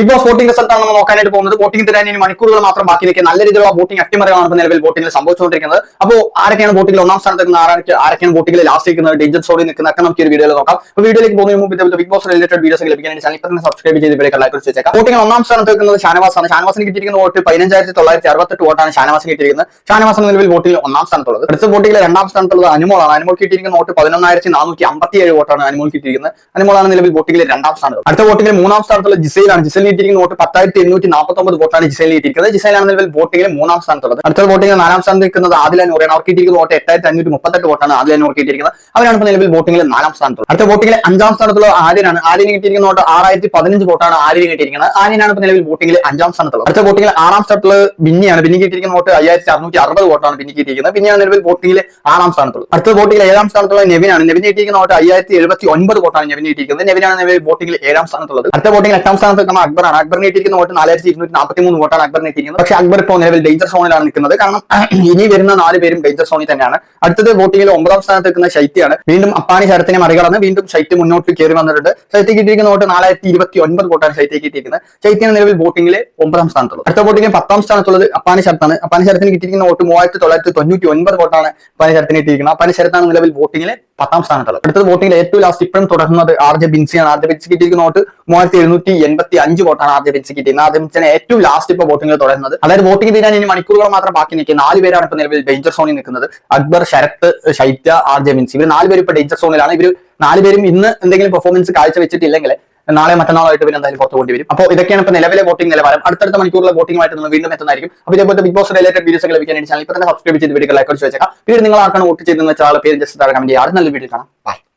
Big boss voting result ആണ് നമ്മൾ നോക്കാനായിട്ട് പോകുന്നത് വോട്ടിംഗ് തരാൻ ഇനി മണിക്കൂറുകൾ മാത്രം ബാക്കി നിൽക്കുക നല്ല രീതിയിലുള്ള വോട്ടിംഗ് അട്ടിമറികളാണ് ഇപ്പോൾ നിലവിൽ വോട്ടിംഗിൽ സംഭവിച്ചുകൊണ്ടിരിക്കുന്നത്. അപ്പോൾ ആരൊക്കെയാണ് വോട്ടിംഗിൽ ഒന്നാം സ്ഥാനത്ത് നിൽക്കുന്ന ആരൊക്കെ ആരൊക്കെയാണ് വോട്ടിംഗിൽ ലാസ്റ്റ് നിൽക്കുന്നത് ഡേഞ്ചർ സോഡിൽ നിൽക്കുന്നതൊക്കെ നമുക്ക് ഈ ഒരു വീഡിയോയിൽ നോക്കാം അപ്പോൾ വീഡിയോയിലേക്ക് പോകുന്ന മുമ്പ് ബിഗ് ബോസ് റിലേറ്റഡ് വീഡിയോസ് ലഭിക്കാൻ ചാനൽ ഇപ്പം സബ്സ്ക്രൈബ് ചെയ്ത് ഇവരെ ലൈക്ക് വെച്ചേക്കാം. വോട്ടിംഗ് ഒന്നാം സ്ഥാനത്ത് നിൽക്കുന്നത് ഷാനവാസാണ് ഷാനവാസിന് കിട്ടിയിരിക്കുന്ന വോട്ട് പതിനഞ്ചായിരത്തി തൊള്ളായിരത്തി അറുപത്തെട്ട് വോട്ടാണ് ഷാനവാസിന് കിട്ടിയിരിക്കുന്നത്. ഷാനവാസിന് നിലവിൽ വോട്ടിംഗ് ഒന്നാം സ്ഥാനത്തുള്ളത്. അടുത്ത വോട്ടിംഗിൽ രണ്ടാം സ്ഥാനത്തുള്ളത് അനുമോളാണ്. അനുമോൾ കിട്ടിയിരിക്കുന്ന വോട്ട് പതിനൊന്നായിരത്തി നാനൂറ്റി അമ്പത്തി ഏഴ് വോട്ടാണ് അനുമോൾ കിട്ടിയിരിക്കുന്നത്. അനുമോളാണ് നിലവിൽ വോട്ടിംഗിൽ രണ്ടാം സ്ഥാനത്ത്. അടുത്ത വോട്ടിംഗിൽ മൂന്നാം സ്ഥാനത്തുള്ള ജിസയിലാണ് ജിസയിൽ കിട്ടിയിരിക്കുന്ന വോട്ട് പത്തായിരത്തി എണ്ണൂറ്റി നാൽപ്പത്തി ഒമ്പത് വോട്ടാണ് ജിസൈൽ കിട്ടിയിരിക്കുന്നത് ജിസൈലാണ് നിലവിൽ വോട്ടിംഗിൽ മൂന്നാം സ്ഥാനത്തുള്ളത്. അടുത്ത വോട്ടിംഗിൽ നാലാം സ്ഥാനത്ത് നിൽക്കുന്നത് ആദില നൂറാണ് അവർക്ക് കിട്ടിയിരിക്കുന്ന വോട്ട് എട്ടായിരത്തി അഞ്ഞൂറ്റി മുപ്പത്തെട്ട് വോട്ടാണ് ആദില നൂർ കിട്ടിയിരിക്കുന്നത് അവരാണ് ഇപ്പോൾ നിലവിൽ വോട്ടിംഗിൽ നാലാം സ്ഥാനത്തുള്ളത്. അടുത്ത വോട്ടിംഗിൽ അഞ്ചാം സ്ഥാനത്തുള്ള ആര്യനാണ്. ആര്യന് കിട്ടിയിരിക്കുന്ന വോട്ട് ആറായിരത്തി പതിനഞ്ച് വോട്ടാണ് ആര്യന് കിട്ടിയിരിക്കുന്നത്. ആര്യനാണ് ഇപ്പോൾ നിലവിൽ വോട്ടിംഗിൽ അഞ്ചാം സ്ഥാനത്തുള്ളത്. അടുത്ത വോട്ടിംഗിൽ ആറാം സ്ഥാനത്തുള്ള ബിന്നിയാണ്. ബിന്നി കിട്ടിയിരിക്കുന്ന വോട്ട് അയ്യായിരത്തി അറുന്നൂറ്റി അറുപത് വോട്ടാണ് ബിന്നി കിട്ടിയിരിക്കുന്നത്. ബിന്നിയാണ് നിലവിൽ വോട്ടിംഗിൽ ആറാം സ്ഥാനത്തുള്ളത്. അടുത്ത വോട്ടിംഗിൽ ഏഴാം സ്ഥാനത്തുള്ള നെവിനാണ്. നെവിൻ കിട്ടിയിരിക്കുന്ന വോട്ട് അയ്യായിരത്തി എഴുപത്തി ഒൻപത് വോട്ടാണ് നെവിൻ കിട്ടിയിരിക്കുന്നത്. നെവിനാണ് നിലവിൽ വോട്ടിംഗിൽ ഏഴാം സ്ഥാനത്തുള്ളത്. അടുത്ത വോട്ടിംഗിൽ എട്ടാം സ്ഥാനത്ത് നിൽക്കുന്ന അക്ബറാണ്. അക്ബറിന് കിട്ടിയിരിക്കുന്ന വോട്ട് നാലായിരത്തി ഇരുന്നൂറ്റി നാൽപ്പത്തി മൂന്ന് വോട്ടാണ് അക്ബറിന് കിട്ടിയിരിക്കുന്നത് പക്ഷേ അക്ബർ ഇപ്പോൾ നിലവിൽ ഡേഞ്ചർ സോണിലാണ് നിൽക്കുന്നത്. കാരണം ഇനി വരുന്ന നാല് പേരും ഡേഞ്ചർ സോണിൽ തന്നെയാണ്. അടുത്തത് വോട്ടിംഗിൽ ഒമ്പതാം സ്ഥാനത്ത് നിൽക്കുന്ന ശൈത്യാണ് വീണ്ടും അപ്പാണി ശരത്തിനെ മറികടന്ന് വീണ്ടും ശൈത്യ മുന്നോട്ട് കയറി വന്നിട്ടുണ്ട്. ശൈത്യ കിട്ടിയിരിക്കുന്ന വോട്ട് നാലായിരത്തി ഇരുപത്തി ഒൻപത് വോട്ടാണ് ശൈത്യ കിട്ടിയിരിക്കുന്നത് ശൈത്യാണ് നിലവിൽ വോട്ടിംഗിൽ ഒമ്പതാം സ്ഥാനത്തുള്ളത്. അടുത്ത വോട്ടിംഗിൽ പത്താം സ്ഥാനത്തുള്ളത് അപ്പാനി ശരത്താണ്. അപ്പാനി ശരത്തിന് കിട്ടിയിരിക്കുന്ന വോട്ട് മൂവായിരത്തി തൊള്ളായിരത്തി തൊണ്ണൂറ്റി ഒൻപത് വോട്ടാണ് അപ്പാനി ശരത്തിന് കിട്ടിയിരിക്കുന്നത്. അപ്പാനി ശരത്താണ് നിലവിൽ വോട്ടിംഗിൽ പത്താം സ്ഥാനത്തുള്ളത്. അടുത്തത് വോട്ടിംഗിൽ ഏറ്റവും ലാസ്റ്റ് ഇപ്പോഴും തുടരുന്നത് ആർ ജെ ബിൻസിയാണ്. ആർ ജെ ബിൻസി കിട്ടിയിരിക്കുന്ന വോട്ട് മൂവായിരത്തി എഴുന്നൂറ്റി എൺപത്തി അഞ്ച് വോട്ടാണ് ആദ്യ ജെ കിട്ടിയത് ആദ്യ ആർ ഏറ്റവും ലാസ്റ്റ് ഇപ്പോൾ വോട്ടിംഗിൽ തുടരുന്നത്. അതായത് വോട്ടിംഗ് തീരാൻ ഇനി മണിക്കൂറുകൾ മാത്രം ബാക്കി നിൽക്കുന്ന നാല് പേരാണ് ഇപ്പോൾ നിലവിൽ ഡേഞ്ചർ സോണിൽ നിൽക്കുന്നത്. അക്ബർ ശരത്ത് ശൈത്യ ആദ്യ ജെ ഇവർ നാല് പേര് ഇപ്പോൾ ഡേഞ്ചർ സോണിലാണ് ഇവർ നാല് പേരും ഇന്ന് എന്തെങ്കിലും പെർഫോമൻസ് കാഴ്ച വെച്ചിട്ടില്ലെങ്കിൽ നാളെ മറ്റന്നാളായിട്ട് പിന്നെ എന്തായാലും പുറത്തു കൊണ്ടുവരും. അപ്പോൾ ഇതൊക്കെയാണ് ഇപ്പോൾ നിലവിലെ വോട്ടിംഗ് നിലവാരം. അടുത്തടുത്ത മണിക്കൂറിലെ വോട്ടിംഗുമായിട്ട് നമ്മൾ വീണ്ടും എത്തുന്നതായിരിക്കും. അപ്പോൾ ഇതേപോലത്തെ ബിഗ് ബോസ് റിലേറ്റഡ് വീഡിയോസ് ഒക്കെ വേണ്ടി ചാനൽ ഇപ്പോൾ തന്നെ സബ്സ്ക്രൈബ് ചെയ്ത് വീഡിയോ ലൈക്ക് അടിച്ച് വെച്ചേക്കാം. വീഡിയോ നിങ്ങൾ ആർക്കാണ് വോട്ട് ചെയ്തെന്ന് വെച്ചാൽ പേര് ജസ്റ്റ് താഴെ കമന്റ് ചെയ്യാറ് നല്ല വീഡിയോ കാണാം. ബൈ